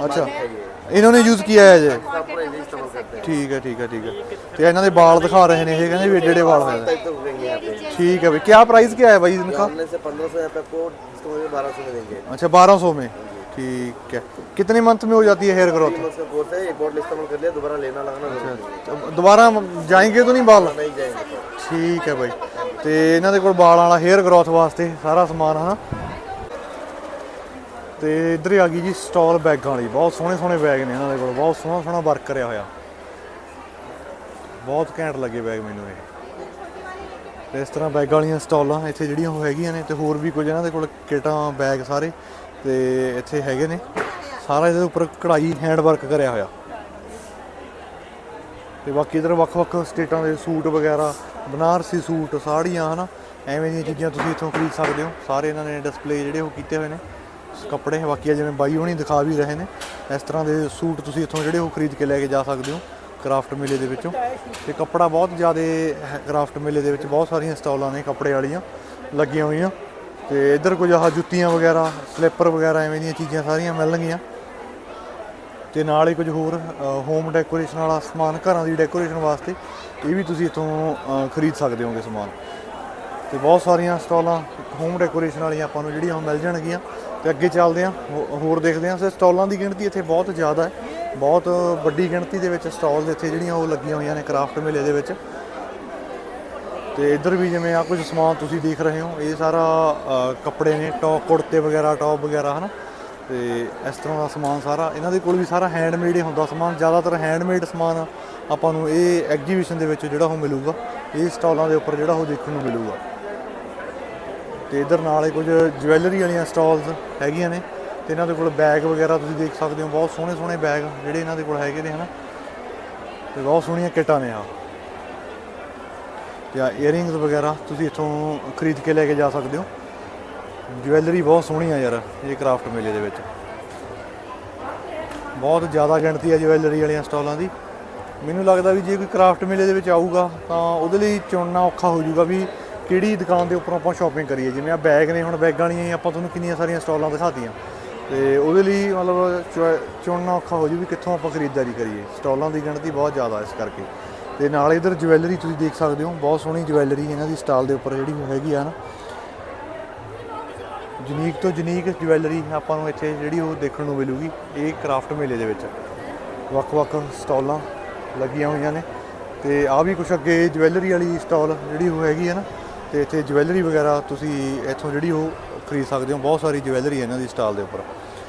अच्छा खाइए इन्होंने यूज किया है जे आप पूरा इजी इस्तेमाल करते हैं ਠੀਕ ਹੈ ਠੀਕ ਹੈ ਠੀਕ ਹੈ ਤੇ ਇਹਨਾਂ ਦੇ ਵਾਲ ਦਿਖਾ ਰਹੇ ਨੇ ਇਹ ਕਹਿੰਦੇ ਵੀ ਏਡੇ ਏਡੇ ਵਾਲ ਹੋਏ ਨੇ तक तो उगेंगे यहाँ पे ठीक है भाई क्या प्राइस क्या है भाई इनका ऑनलाइन से पंद्रह सौ यहाँ पे आपको डिस्काउंट में बारह सौ में देंगे अच्छा 1200 में ठीक है कितने मंथ में हो जाती है हेयर ग्रोथ तीन उसका कोर्स है एक बॉटल इस्तेमाल कर लिया दोबारा लेना लगाना जरूरत नहीं है। दोबारा जाएंगे तो नहीं बाल नहीं जाएंगे तो ਠੀਕ ਹੈ ਬਾਈ ਤੇ ਇਹਨਾਂ ਦੇ ਕੋਲ ਵਾਲਾਂ ਵਾਲਾ ਹੇਅਰ ਗਰੋਥ ਵਾਸਤੇ ਸਾਰਾ ਸਮਾਨ ਹਨਾ ਤੇ ਇੱਧਰ ਹੀ ਆ ਗਈ ਜੀ ਸਟਾਲ ਬੈਗਾਂ ਵਾਲੀ ਬਹੁਤ ਸੋਹਣੇ ਸੋਹਣੇ ਬੈਗ ਨੇ ਇਹਨਾਂ ਦੇ ਕੋਲ ਬਹੁਤ ਸੋਹਣਾ ਸੋਹਣਾ ਵਰਕ ਕਰਿਆ ਹੋਇਆ ਬਹੁਤ ਘੈਂਟ ਲੱਗੇ ਬੈਗ ਮੈਨੂੰ ਇਹ ਤੇ ਇਸ ਤਰ੍ਹਾਂ ਬੈਗਾਂ ਵਾਲੀਆਂ ਸਟਾਲਾਂ ਇੱਥੇ ਜਿਹੜੀਆਂ ਉਹ ਹੈਗੀਆਂ ਨੇ ਤੇ ਹੋਰ ਵੀ ਕੁਝ ਇਹਨਾਂ ਦੇ ਕੋਲ ਕਿਟਾਂ ਬੈਗ ਸਾਰੇ ਤੇ ਇੱਥੇ ਹੈਗੇ ਨੇ। ਸਾਰਾ ਇਹਦੇ ਉੱਪਰ ਕਢਾਈ ਹੈਂਡ ਵਰਕ ਕਰਿਆ ਹੋਇਆ। ਤੇ ਬਾਕੀ ਇਧਰ ਵੱਖ-ਵੱਖ ਸਟੇਟਾਂ ਦੇ ਸੂਟ ਵਗੈਰਾ, ਬਨਾਰਸੀ ਸੂਟ, ਸਾੜੀਆਂ, ਹਨਾ। ਐਵੇਂ ਦੀਆਂ ਚੀਜ਼ਾਂ ਤੁਸੀਂ ਇੱਥੋਂ ਖਰੀਦ ਸਕਦੇ ਹੋ। ਸਾਰੇ ਇਹਨਾਂ ਨੇ ਡਿਸਪਲੇ ਜਿਹੜੇ ਉਹ ਕੀਤੇ ਹੋਏ ਨੇ। ਕੱਪੜੇ, ਬਾਕੀ ਆ ਜਿਵੇਂ ਬਾਈ ਹੋਣੀ ਦਿਖਾ ਵੀ ਰਹੇ ਨੇ। ਇਸ ਤਰ੍ਹਾਂ ਦੇ ਸੂਟ ਤੁਸੀਂ ਇੱਥੋਂ ਜਿਹੜੇ ਉਹ ਖਰੀਦ ਕੇ ਲੈ ਕੇ ਜਾ ਸਕਦੇ ਹੋ ਕਰਾਫਟ ਮੇਲੇ ਦੇ ਵਿੱਚੋਂ। ਤੇ ਕੱਪੜਾ ਬਹੁਤ ਜ਼ਿਆਦਾ ਕਰਾਫਟ ਮੇਲੇ ਦੇ ਵਿੱਚ ਬਹੁਤ ਸਾਰੀਆਂ ਸਟਾਲਾਂ ਨੇ ਕੱਪੜੇ ਵਾਲੀਆਂ ਲੱਗੀਆਂ ਹੋਈਆਂ। ਤੇ ਇੱਧਰ ਕੁਝ ਆਹ ਜੁੱਤੀਆਂ ਵਗੈਰਾ, ਸਲਿੱਪਰ ਵਗੈਰਾ ਐਵੇਂ ਦੀਆਂ ਚੀਜ਼ਾਂ ਸਾਰੀਆਂ ਮਿਲਣਗੀਆਂ। ਤੇ ਨਾਲ ਹੀ ਕੁਝ ਹੋਰ ਹੋਮ ਡੈਕੋਰੇਸ਼ਨ ਵਾਲਾ ਸਮਾਨ, ਘਰਾਂ ਦੀ ਡੈਕੋਰੇਸ਼ਨ ਵਾਸਤੇ ਇਹ ਵੀ ਤੁਸੀਂ ਇੱਥੋਂ ਖਰੀਦ ਸਕਦੇ ਹੋਗੇ ਸਮਾਨ। ਤੇ ਬਹੁਤ ਸਾਰੀਆਂ ਸਟਾਲਾਂ ਹੋਮ ਡੈਕੋਰੇਸ਼ਨ ਵਾਲੀਆਂ ਆਪਾਂ ਨੂੰ ਜਿਹੜੀਆਂ ਉਹ ਮਿਲ ਜਾਣਗੀਆਂ। ਤੇ ਅੱਗੇ ਚੱਲਦੇ ਹਾਂ, ਹੋ- ਹੋਰ ਦੇਖਦੇ ਹਾਂ। ਸੇ ਸਟਾਲਾਂ ਦੀ ਗਿਣਤੀ ਇੱਥੇ ਬਹੁਤ ਜ਼ਿਆਦਾ ਹੈ। ਬਹੁਤ ਵੱਡੀ ਗਿਣਤੀ ਦੇ ਵਿੱਚ ਸਟਾਲਸ ਇੱਥੇ ਜਿਹੜੀਆਂ ਉਹ ਲੱਗੀਆਂ ਹੋਈਆਂ ਨੇ ਕਰਾਫਟ ਮੇਲੇ ਦੇ ਵਿੱਚ। ਤੇ ਇੱਧਰ ਵੀ ਜਿਵੇਂ ਆ ਕੁਝ ਸਮਾਨ ਤੁਸੀਂ ਦੇਖ ਰਹੇ ਹੋ, ਇਹ ਸਾਰਾ ਕੱਪੜੇ ਨੇ ਟੌਪ ਕੁੜਤੇ ਵਗੈਰਾ, ਟੌਪ ਵਗੈਰਾ, ਹਨਾ? ਤੇ ਇਸ ਤਰ੍ਹਾਂ ਦਾ ਸਮਾਨ ਸਾਰਾ, ਇਹਨਾਂ ਦੇ ਕੋਲ ਵੀ ਸਾਰਾ ਹੈਂਡਮੇਡ ਹੀ ਹੁੰਦਾ ਸਮਾਨ, ਜ਼ਿਆਦਾਤਰ ਹੈਂਡਮੇਡ ਸਮਾਨ ਆਪਾਂ ਨੂੰ ਇਹ ਐਗਜੀਬਿਸ਼ਨ ਦੇ ਵਿੱਚ ਜਿਹੜਾ ਉਹ ਮਿਲੂਗਾ, ਇਹ ਸਟਾਲਾਂ ਦੇ ਉੱਪਰ ਜਿਹੜਾ ਉਹ ਦੇਖਣ ਨੂੰ ਮਿਲੂਗਾ। ਤੇ ਇਧਰ ਨਾਲ ਹੀ ਕੁਝ ਜਵੈਲਰੀ ਵਾਲੀਆਂ ਸਟਾਲਸ ਹੈਗੀਆਂ ਨੇ, ਤੇ ਇਹਨਾਂ ਦੇ ਕੋਲ ਬੈਗ ਵਗੈਰਾ ਤੁਸੀਂ ਦੇਖ ਸਕਦੇ ਹੋ, ਬਹੁਤ ਸੋਹਣੇ ਸੋਹਣੇ ਬੈਗ ਜਿਹੜੇ ਇਹਨਾਂ ਦੇ ਕੋਲ ਹੈਗੇ ਨੇ, ਹਨਾ? ਤੇ ਬਹੁਤ ਸੋਹਣੀਆਂ ਕਿੱਟਾਂ ਨੇ ਆ ਜਾਂ ਆ 이어ਰਿੰਗਸ ਵਗੈਰਾ ਤੁਸੀਂ ਇੱਥੋਂ ਖਰੀਦ ਕੇ ਲੈ ਕੇ ਜਾ ਸਕਦੇ ਹੋ। ਜਵੈਲਰੀ ਬਹੁਤ ਸੋਹਣੀ ਆ ਯਾਰ, ਇਹ ਕਰਾਫਟ ਮੇਲੇ ਦੇ ਵਿੱਚ। ਬਹੁਤ ਜ਼ਿਆਦਾ ਗਿਣਤੀ ਆ ਜਵੈਲਰੀ ਵਾਲੀਆਂ ਸਟਾਲਾਂ ਦੀ। ਮੈਨੂੰ ਲੱਗਦਾ ਵੀ ਜੇ ਕੋਈ ਕਰਾਫਟ ਮੇਲੇ ਦੇ ਵਿੱਚ ਆਊਗਾ, ਤਾਂ ਉਹਦੇ ਲਈ ਚੁਣਨਾ ਔਖਾ ਹੋ ਜਾਊਗਾ ਵੀ ਕਿਹੜੀ ਦੁਕਾਨ ਦੇ ਉੱਪਰੋਂ ਆਪਾਂ ਸ਼ਾਪਿੰਗ ਕਰੀਏ। ਜਿਵੇਂ ਆ ਬੈਗ ਨੇ, ਹੁਣ ਬੈਗਾਂ ਵਾਲੀਆਂ ਆਪਾਂ ਤੁਹਾਨੂੰ ਕਿੰਨੀਆਂ ਸਾਰੀਆਂ ਸਟਾਲਾਂ ਦਿਖਾਤੀਆਂ। ਤੇ ਉਹਦੇ ਲਈ ਮਤਲਬ ਚੁ- ਚੁਣਨਾ ਔਖਾ ਹੋ ਜੂ ਵੀ ਕਿੱਥੋਂ ਆਪਾਂ ਖਰੀਦਦਾਰੀ ਕਰੀਏ। ਸਟਾਲਾਂ ਦੀ ਗਿਣਤੀ ਬਹੁਤ ਜ਼ਿਆਦਾ ਇਸ ਕਰਕੇ। ਤੇ ਨਾਲ ਇਧਰ ਜਵੈਲਰੀ ਤੁਸੀਂ ਦੇਖ ਸਕਦੇ ਹੋ, ਬਹੁਤ ਸੋਹਣੀ ਜਵੈਲਰੀ ਇਹਨਾਂ ਦੀ ਸਟਾਲ ਦੇ ਉੱਪਰ ਜਿਹੜੀ ਹੈਗੀ ਆ ਨਾ। ਜਨੀਕ ਤੋਂ ਜਨੀਕ ਜਵੈਲਰੀ ਆਪਾਂ ਨੂੰ ਇੱਥੇ ਜਿਹੜੀ ਉਹ ਦੇਖਣ ਨੂੰ ਮਿਲੂਗੀ, ਇਹ ਕਰਾਫਟ ਮੇਲੇ ਦੇ ਵਿੱਚ। ਵੱਖ-ਵੱਖ ਸਟਾਲਾਂ ਲੱਗੀਆਂ ਹੋਈਆਂ ਨੇ ਤੇ ਆ ਵੀ ਕੁਛ ਅੱਗੇ ਜਵੈਲਰੀ ਵਾਲੀ ਸਟਾਲ ਜਿਹੜੀ ਉਹ ਹੈਗੀ ਹੈ ਨਾ, ਤੇ ਇੱਥੇ ਜਵੈਲਰੀ ਵਗੈਰਾ ਤੁਸੀਂ ਇੱਥੋਂ ਜਿਹੜੀ ਉਹ ਖਰੀਦ ਸਕਦੇ ਹੋ, ਬਹੁਤ ਸਾਰੀ ਜਵੈਲਰੀ ਇਹਨਾਂ ਦੀ ਸਟਾਲ ਦੇ ਉੱਪਰ।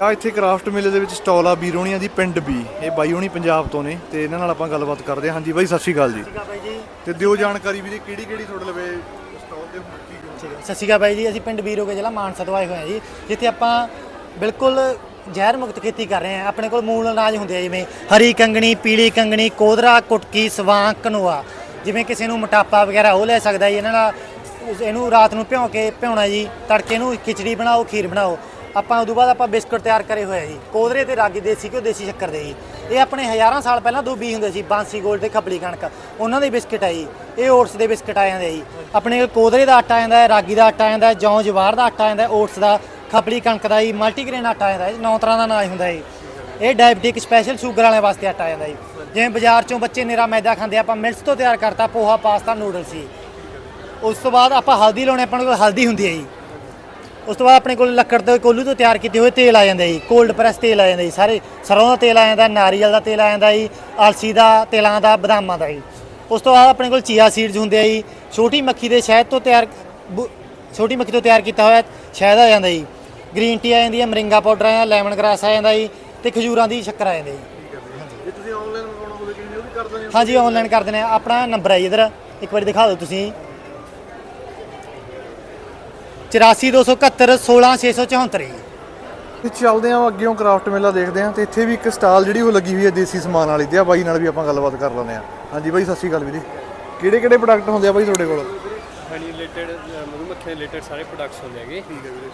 ਆ ਇੱਥੇ ਕਰਾਫਟ ਮੇਲੇ ਦੇ ਵਿੱਚ ਸਟਾਲ ਆ ਬੀਰੋਣੀਆਂ ਦੀ ਪਿੰਡ ਬੀ। ਇਹ ਬਾਈ ਹੋਣੀ ਪੰਜਾਬ ਤੋਂ ਨੇ ਤੇ ਇਹਨਾਂ ਨਾਲ ਆਪਾਂ ਗੱਲਬਾਤ ਕਰਦੇ ਹਾਂ। ਹਾਂਜੀ ਬਾਈ ਸਤਿ ਸ਼੍ਰੀ ਅਕਾਲ ਜੀ। ਤੇ ਦਿਓ ਜਾਣਕਾਰੀ ਵੀ ਕਿਹੜੀ ਕਿਹੜੀ ਤੁਹਾਡੇ ਲਵੇ ਸਟਾਲ ਤੇ ਠੀਕ ਹੈ। ਸਤਿ ਸ਼੍ਰੀ ਅਕਾਲ ਬਾਈ ਜੀ ਅਸੀਂ ਪਿੰਡ ਬੀਰੋਗੇ ਜ਼ਿਲ੍ਹਾ ਮਾਨਸਾ ਤੋਂ ਆਏ ਹੋਏ ਹਾਂ ਜੀ। ਜਿੱਥੇ ਆਪਾਂ ਬਿਲਕੁਲ ਜ਼ਹਿਰ ਮੁਕਤ ਖੇਤੀ ਕਰ ਰਹੇ ਹਾਂ। ਆਪਣੇ ਕੋਲ ਮੂਲ ਅਨਾਜ ਹੁੰਦੇ ਆ ਜਿਵੇਂ ਹਰੀ ਕੰਗਣੀ ਪੀਲੀ ਕੰਗਣੀ ਕੋਦਰਾ ਕੁਟਕੀ ਸਵਾਂਕ ਕਨੂਆ। ਜਿਵੇਂ ਕਿਸੇ ਨੂੰ ਮੋਟਾਪਾ ਵਗੈਰਾ ਉਹ ਲੈ ਸਕਦਾ ਜੀ। ਇਹਨਾਂ ਨਾਲ ਇਹਨੂੰ ਰਾਤ ਨੂੰ ਭਿਉਂ ਕੇ ਭਿਉਣਾ ਜੀ। ਤੜਕੇ ਨੂੰ ਖਿਚੜੀ ਬਣਾਓ ਖੀਰ ਬਣਾਓ। ਆਪਾਂ ਉਦੋਂ ਬਾਅਦ ਆਪਾਂ ਬਿਸਕੁਟ ਤਿਆਰ ਕਰੇ ਹੋਏ ਆ ਜੀ। ਕੋਦਰੇ ਤੇ ਰਾਗੀ, ਦੇਸੀ ਘਿਓ, ਦੇਸੀ ਸ਼ੱਕਰ ਦੇ ਜੀ। ਇਹ ਆਪਣੇ ਹਜ਼ਾਰਾਂ ਸਾਲ ਪਹਿਲਾਂ ਦੋ ਬੀ ਹੁੰਦੇ ਸੀ, ਬਾਂਸੀ ਗੋਲ ਤੇ ਖਪਲੀ ਕਣਕ। ਉਹਨਾਂ ਦੇ ਬਿਸਕਟ ਆ ਜੀ। ਇਹ ਓਟਸ ਦੇ ਬਿਸਕਟ ਆ ਜਾਂਦੇ ਜੀ। ਆਪਣੇ ਕੋਲ ਕੋਦਰੇ ਦਾ ਆਟਾ ਆ ਜਾਂਦਾ ਹੈ ਰਾਗੀ ਦਾ ਆਟਾ ਆ ਜਾਂਦਾ ਹੈ ਜੌਂ ਜਵਾਰ ਦਾ ਆਟਾ ਆ ਜਾਂਦਾ ਹੈ ਓਟਸ ਦਾ, ਖਪਲੀ ਕਣਕ ਦਾ ਜੀ, ਮਲਟੀਗ੍ਰੇਨ ਆਟਾ ਆ ਜਾਂਦਾ ਹੈ ਨੌ ਤਰ੍ਹਾਂ ਦਾ ਅਨਾਜ ਹੁੰਦਾ ਜੀ। ਇਹ ਡਾਇਬੀਟਿਕ ਸਪੈਸ਼ਲ ਸ਼ੂਗਰ ਵਾਲਿਆਂ ਵਾਸਤੇ ਆਟਾ ਆ ਜਾਂਦਾ ਜੀ। ਜਿਵੇਂ ਬਾਜ਼ਾਰ ਚੋਂ ਬੱਚੇ ਨਿਰਾ ਮੈਦਾ ਖਾਂਦੇ ਆਪਾਂ ਮਿਲਸ ਤੋਂ ਤਿਆਰ ਕਰਤਾ ਪੋਹਾ, ਪਾਸਤਾ ਨੂਡਲ ਸੀ ਉਸ ਤੋਂ ਬਾਅਦ ਆਪਾਂ ਹਲਦੀ ਲਾਉਣੇ ਆਪਾਂ ਕੋਲ ਹਲਦੀ ਹੁੰਦੀ ਹੈ ਜੀ। ਉਸ ਤੋਂ ਬਾਅਦ ਆਪਣੇ ਕੋਲ ਲੱਕੜ ਦੇ ਕੋਲੂ ਤੋਂ ਤਿਆਰ ਕੀਤੇ ਹੋਏ ਤੇਲ ਆ ਜਾਂਦੇ ਜੀ ਕੋਲਡ ਪ੍ਰੈਸ ਤੇਲ ਆ ਜਾਂਦਾ ਜੀ ਸਾਰੇ ਸਰੋਂ ਦਾ ਤੇਲ ਆ ਜਾਂਦਾ ਨਾਰੀਅਲ ਦਾ ਤੇਲ ਆ ਜਾਂਦਾ ਜੀ ਅਲਸੀ ਦਾ ਤਿਲਾਂ ਦਾ ਬਦਾਮਾਂ ਦਾ ਜੀ। ਉਸ ਤੋਂ ਬਾਅਦ ਆਪਣੇ ਕੋਲ ਚੀਆ ਸੀਡਸ ਹੁੰਦੇ ਆ ਜੀ ਛੋਟੀ ਮੱਖੀ ਦੇ ਸ਼ਹਿਦ ਤੋਂ ਤਿਆਰ ਛੋਟੀ ਮੱਖੀ ਤੋਂ ਤਿਆਰ ਕੀਤਾ ਹੋਇਆ ਸ਼ਹਿਦ ਆ ਜਾਂਦਾ ਜੀ। ਗ੍ਰੀਨ ਟੀ ਆ ਜਾਂਦੀ ਹੈ ਮਰਿੰਗਾ ਪਾਊਡਰ ਆ ਜਾਂਦਾ ਲੈਮਨ ਗ੍ਰਾਸ ਆ ਜਾਂਦਾ ਜੀ ਤੇ ਖਜੂਰਾਂ ਦੀ ਸ਼ੱਕਰ ਆ ਜਾਂਦੀ ਜੀ। ਜੇ ਤੁਸੀਂ ਆਨਲਾਈਨ ਮੰਗਵਾਉਣਾ ਹੋਵੇ ਕਿ ਉਹ ਵੀ ਕਰ ਦਿੰਦੇ ਹੋ? ਹਾਂਜੀ ਆਨਲਾਈਨ ਕਰ ਦਿੰਦੇ ਆ। ਆਪਣਾ ਨੰਬਰ ਹੈ ਜੀ ਇਧਰ। ਇੱਕ ਵਾਰੀ ਦਿਖਾ ਦਿਓ ਤੁਸੀਂ। 84271 16674 ਜੀ ਤੇ ਚੱਲਦੇ ਆਂ ਅੱਗੇੋਂ ਕਰਾਫਟ ਮੇਲਾ ਦੇਖਦੇ ਆਂ ਤੇ ਇੱਥੇ ਵੀ ਇੱਕ ਸਟਾਲ ਜਿਹੜੀ ਉਹ ਲੱਗੀ ਹੋਈ ਹੈ ਦੇਸੀ ਸਮਾਨ ਵਾਲੀ ਤੇ ਆ ਬਾਈ ਨਾਲ ਵੀ ਆਪਾਂ ਗੱਲਬਾਤ ਕਰ ਲੈਂਦੇ ਆਂ। ਹਾਂਜੀ ਬਾਈ ਸਤਿ ਸ਼੍ਰੀ ਅਕਾਲ ਵੀਰੇ। ਕਿਹੜੇ ਕਿਹੜੇ ਪ੍ਰੋਡਕਟ ਹੁੰਦੇ ਆ ਬਾਈ ਤੁਹਾਡੇ ਕੋਲ? ਹਨੀ ਰਿਲੇਟਡ ਮਧੂਮੱਖੀਆਂ ਰਿਲੇਟਡ ਸਾਰੇ ਪ੍ਰੋਡਕਟਸ ਹੁੰਦੇ ਹੈਗੇ।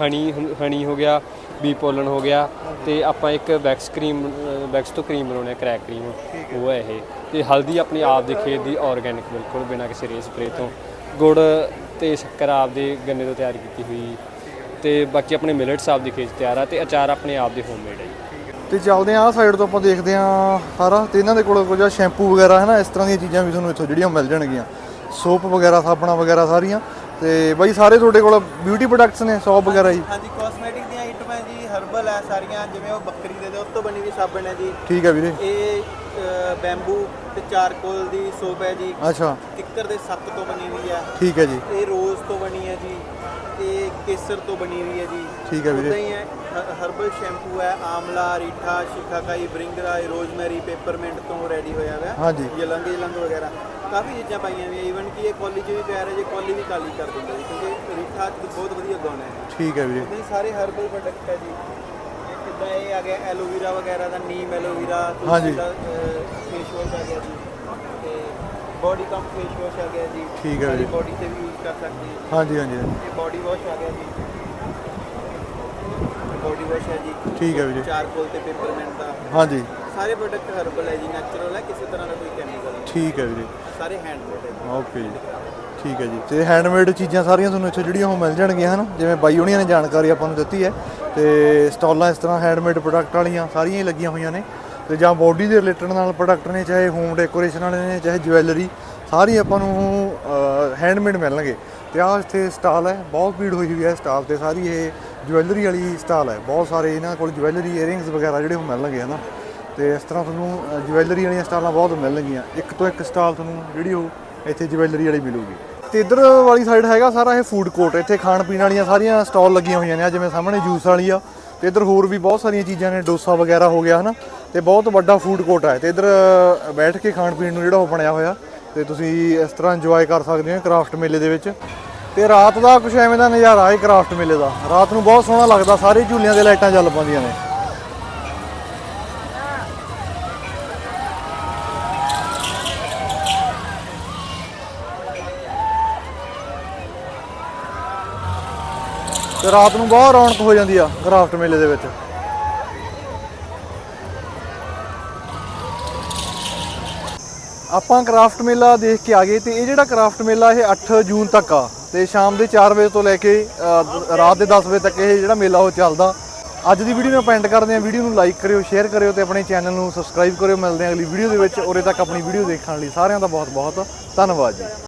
ਹਨੀ ਹੁੰ- ਹਨੀ ਹੋ ਗਿਆ ਬੀ ਪੋਲਨ ਹੋ ਗਿਆ ਤੇ ਆਪਾਂ ਇੱਕ ਵੈਕਸ ਕਰੀਮ ਵੈਕਸ ਤੋਂ ਕਰੀਮ ਬਣਾਉਣੇ ਆ ਕਰੈਕ ਕਰੀਮ। ਉਹ ਹੈ ਇਹ। ਤੇ ਹਲਦੀ ਆਪਣੀ ਆਪ ਦੇ ਖੇਤ ਦੀ ਆਰਗੈਨਿਕ ਬਿਲਕੁਲ ਬਿਨਾਂ ਕਿਸੇ ਰੇ ਸਪਰੇ ਤੋਂ। ਗੁੜ ਤੇ ਸ਼ੱਕਰ ਆਪ ਦੇ ਗੰਨੇ ਤੋਂ ਤਿਆਰ ਕੀਤੀ ਹੋਈ ਤੇ ਬਾਕੀ ਆਪਣੇ ਮਿਲਟਸ ਆਪ ਦੀ ਖੇਤ ਤਿਆਰ ਆ ਤੇ ਅਚਾਰ ਆਪਣੇ ਆਪ ਦੇ ਹੋਮਮੇਡ ਹੈ ਜੀ। ਤੇ ਚੱਲਦੇ ਆਂ ਆਹ ਸਾਈਡ ਤੋਂ ਆਪਾਂ ਦੇਖਦੇ ਆਂ ਸਾਰਾ ਤੇ ਇਹਨਾਂ ਦੇ ਕੋਲ ਕੁਝ ਸ਼ੈਂਪੂ ਵਗੈਰਾ ਹੈ ਨਾ ਇਸ ਤਰ੍ਹਾਂ ਦੀਆਂ ਚੀਜ਼ਾਂ ਵੀ ਤੁਹਾਨੂੰ ਇੱਥੋਂ ਜਿਹੜੀਆਂ ਮਿਲ ਜਾਣਗੀਆਂ। ਸੋਪ ਵਗੈਰਾ ਸਾਬਣਾ ਵਗੈਰਾ ਸਾਰੀਆਂ। ਤੇ ਬਾਈ ਸਾਰੇ ਤੁਹਾਡੇ ਕੋਲ ਬਿਊਟੀ ਪ੍ਰੋਡਕਟਸ ਨੇ ਸੋਪ ਵਗੈਰਾ ਜੀ? ਹਾਂਜੀ ਕਾਸਮੈਟਿਕ ਦੀਆਂ ਆਈਟਮਾਂ ਜੀ ਹਰਬਲ ਹੈ ਸਾਰੀਆਂ ਜਿਵੇਂ ਉਹ ਬੱਕਰੀ ਦੇ ਦੁੱਧ ਤੋਂ ਬਣੀ ਵੀ ਸਾਬਣ ਹੈ ਜੀ। ਠੀਕ ਹੈ ਵੀਰੇ। ਇਹ ਬੈਂਬੂ ਤੇ ਚਾਰਕੋਲ ਦੀ ਸੋਪ ਹੈ ਜੀ। ਅੱਛਾ। ਕਿੱਕਰ ਦੇ ਸੱਤ ਤੋਂ ਬਣੀ ਹੋਈ ਹੈ। ਠੀਕ ਹੈ ਜੀ। ਇਹ ਰੋਜ਼ ਤੋਂ ਬਣੀ ਹੈ ਜੀ। ਇਹ ਕੇਸਰ ਤੋਂ ਬਣੀ ਹੋਈ ਹੈ ਜੀ। ਠੀਕ ਹੈ ਵੀਰੇ। ਉੱਦਾਂ ਹੀ ਹਰਬਲ ਸ਼ੈਂਪੂ ਹੈ ਆਮਲਾ ਰੀਠਾ ਸ਼ਿਕਾਕਾਈ ਬ੍ਰਿੰਗਰਾਈ ਰੋਜ਼ਮੈਰੀ ਪੇਪਰਮਿੰਟ ਤੋਂ ਰੈਡੀ ਹੋਇਆ ਹੋਇਆ ਹਾਂਜੀ। ਯਲੰਗ ਯਲੰਗ ਵਗੈਰਾ। ਕਾਫੀ ਚੀਜ਼ਾਂ ਪਾਈਆਂ ਹੋਈਆਂ ਈਵਨ ਕਿ ਇਹ ਕੌਲੀ 'ਚ ਵੀ ਪਿਆਰ ਹੈ ਜੇ ਕੌਲੀ ਵੀ ਕਾਲੀ ਕਰ ਦਿੰਦਾ ਜੀ ਕਿਉਂਕਿ ਰੀਠਾ ਬਹੁਤ ਵਧੀਆ ਗੁਣ ਹੈ। ਠੀਕ ਹੈ ਵੀਰੇ। ਇਹ ਸਾਰੇ ਹਰਬਲ ਪ੍ਰੋਡਕਟ ਹੈ ਜੀ। ਕਿੱਦਾਂ ਇਹ ਆ ਗਿਆ ਐਲੋਵੀਰਾ ਵਗੈਰਾ ਦਾ ਨੀਮ ਐਲੋਵੀਰਾ ਹਾਂਜੀ। ਫੇਸ ਵਾਸ਼ ਆ ਗਿਆ ਜੀ। ਤੇ ਬੋਡੀ ਕੰਪ ਫੇਸ ਵਾਸ਼ ਆ ਗਿਆ ਜੀ। ਠੀਕ ਹੈ ਜੀ। ਬੋਡੀ ਤੇ ਵੀ ਯੂਜ਼ ਕਰ ਸਕਦੇ ਹਾਂ ਹਾਂਜੀ ਹਾਂਜੀ। ਇਹ ਬੋਡੀ ਵਾਸ਼ ਆ ਗਿਆ ਜੀ। ਬੋਡੀ ਵਾਸ਼ ਹੈ ਜੀ। ਠੀਕ ਹੈ ਵੀਰੇ ਚਾਰਕੋਲ ਤੇ ਪੇਪਰਮੈਂਟ ਦਾ। ਹਾਂਜੀ। ਸਾਰੇ ਪ੍ਰੋਡਕਟ ਹਰਬਲ ਹੈ ਜੀ ਨੈਚੁਰਲ ਹੈ ਕਿਸੇ ਤਰ੍ਹਾਂ ਦਾ ਕੋਈ ਕੈਮੀਕਲ ਨਹੀਂ। ਠੀਕ ਹੈ ਵੀਰੇ ਸਾਰੇ ਹੈਂਡਮੇਡ ਹੈ ਜੀ। ਓਕੇ ਜੀ। ਠੀਕ ਹੈ ਜੀ। ਤੇ ਹੈਂਡਮੇਡ ਚੀਜ਼ਾਂ ਸਾਰੀਆਂ ਤੁਹਾਨੂੰ ਇੱਥੇ ਜਿਹੜੀਆਂ ਉਹ ਮਿਲ ਜਾਣਗੀਆਂ ਹਨ? ਜਿਵੇਂ ਬਾਈ ਹੋਣੀਆਂ ਨੇ ਜਾਣਕਾਰੀ ਆਪਾਂ ਨੂੰ ਦਿੱਤੀ ਹੈ। ਤੇ ਸਟਾਲਾਂ ਇਸ ਤਰ੍ਹਾਂ ਹੈਂਡਮੇਡ ਪ੍ਰੋਡਕਟ ਵਾਲੀਆਂ ਸਾਰੀਆਂ ਹੀ ਲੱਗੀਆਂ ਹੋਈਆਂ ਨੇ ਤੇ ਜਾਂ ਬੋਡੀ ਦੇ ਰਿਲੇਟਡ ਨਾਲ ਪ੍ਰੋਡਕਟ ਨੇ, ਚਾਹੇ ਹੋਮ ਡੈਕੋਰੇਸ਼ਨ ਵਾਲੇ ਨੇ, ਚਾਹੇ ਜਵੈਲਰੀ ਸਾਰੀ ਆਪਾਂ ਨੂੰ ਹੈਂਡਮੇਡ ਮਿਲਣਗੇ। ਤੇ ਆਹ ਇੱਥੇ ਸਟਾਲ ਹੈ, ਬਹੁਤ ਭੀੜ ਹੋਈ ਹੋਈ ਹੈ ਸਟਾਲ ਤੇ, ਸਾਰੀ ਇਹ ਜਵੈਲਰੀ ਵਾਲੀ ਸਟਾਲ ਹੈ। ਬਹੁਤ ਸਾਰੇ ਇਹਨਾਂ ਕੋਲ ਜਵੈਲਰੀ ਇਅਰਿੰਗਸ ਵਗੈਰਾ ਜਿਹੜੇ ਉਹ ਮਿਲਣਗੇ, ਹਨਾ। ਤੇ ਇਸ ਤਰ੍ਹਾਂ ਤੁਹਾਨੂੰ ਜਵੈਲਰੀ ਵਾਲੀਆਂ ਸਟਾਲਾਂ ਬਹੁਤ ਮਿਲਣਗੀਆਂ। ਇੱਕ ਤੋਂ ਇੱਕ ਸਟਾਲ ਤੁਹਾਨੂੰ ਜਿਹੜੀ ਉਹ ਇੱਥੇ ਜਵੈਲਰੀ ਵਾਲੀ ਮਿਲੂਗੀ। ਤੇ ਇਧਰ ਵਾਲੀ ਸਾਈਡ ਹੈਗਾ ਸਾਰਾ ਇਹ ਫੂਡ ਕੋਰਟ ਇੱਥੇ ਖਾਣ ਪੀਣ ਵਾਲੀਆਂ ਸਾਰੀਆਂ ਸਟਾਲ ਲੱਗੀਆਂ ਹੋਈਆਂ ਨੇ ਜਿਵੇਂ ਸਾਹਮਣੇ ਜੂਸ ਵਾਲੀ ਆ। ਤੇ ਇਧਰ ਹੋਰ ਵੀ ਬਹੁਤ ਸਾਰੀਆਂ ਚੀਜ਼ਾਂ ਨੇ, ਡੋਸਾ ਵਗੈਰਾ ਹੋ ਗਿਆ, ਹਨਾ? ਤੇ ਬਹੁਤ ਵੱਡਾ ਫੂਡ ਕੋਰਟ ਹੈ ਤੇ ਇਧਰ ਬੈਠ ਕੇ ਖਾਣ ਪੀਣ ਨੂੰ ਜਿਹੜਾ ਉਹ ਬਣਿਆ ਹੋਇਆ। ਤੇ ਤੁਸੀਂ ਇਸ ਤਰ੍ਹਾਂ ਇੰਜੋਏ ਕਰ ਸਕਦੇ ਹੋ ਕਰਾਫਟ ਮੇਲੇ ਦੇ ਵਿੱਚ। ਤੇ ਰਾਤ ਦਾ ਕੁਝ ਐਵੇਂ ਦਾ ਨਜ਼ਾਰਾ ਹੈ ਕਰਾਫਟ ਮੇਲੇ ਦਾ। ਰਾਤ ਨੂੰ ਬਹੁਤ ਸੋਹਣਾ ਲੱਗਦਾ, ਸਾਰੇ ਝੂਲਿਆਂ ਦੇ ਲਾਈਟਾਂ ਚੱਲ ਪਾਉਂਦੀਆਂ ਨੇ। ਤੇ ਰਾਤ ਨੂੰ ਬਹੁਤ ਰੌਣਕ ਹੋ ਜਾਂਦੀ ਆ ਕਰਾਫਟ ਮੇਲੇ ਦੇ ਵਿੱਚ। ਆਪਾਂ ਕਰਾਫਟ ਮੇਲਾ ਦੇਖ ਕੇ ਆ ਗਏ ਤੇ ਇਹ ਜਿਹੜਾ ਕਰਾਫਟ ਮੇਲਾ ਇਹ 8 ਜੂਨ ਤੱਕ ਆ ਤੇ ਸ਼ਾਮ ਦੇ 4 ਵਜੇ ਤੋਂ ਲੈ ਕੇ ਰਾਤ ਦੇ 10 ਵਜੇ ਤੱਕ ਇਹ ਜਿਹੜਾ ਮੇਲਾ ਉਹ ਚੱਲਦਾ। ਅੱਜ ਦੀ ਵੀਡੀਓ ਨੂੰ ਪੈਂਟ ਕਰਦੇ ਹਾਂ। ਵੀਡੀਓ ਨੂੰ ਲਾਈਕ ਕਰਿਓ ਸ਼ੇਅਰ ਕਰਿਓ ਤੇ ਆਪਣੇ ਚੈਨਲ ਨੂੰ ਸਬਸਕ੍ਰਾਈਬ ਕਰਿਓ। ਮਿਲਦੇ ਹਾਂ ਅਗਲੀ ਵੀਡੀਓ ਦੇ ਵਿੱਚ। ਉਰੇ ਤੱਕ ਆਪਣੀ ਵੀਡੀਓ ਦੇਖਣ ਲਈ ਸਾਰਿਆਂ ਦਾ ਬਹੁਤ ਬਹੁਤ ਧੰਨਵਾਦ ਜੀ।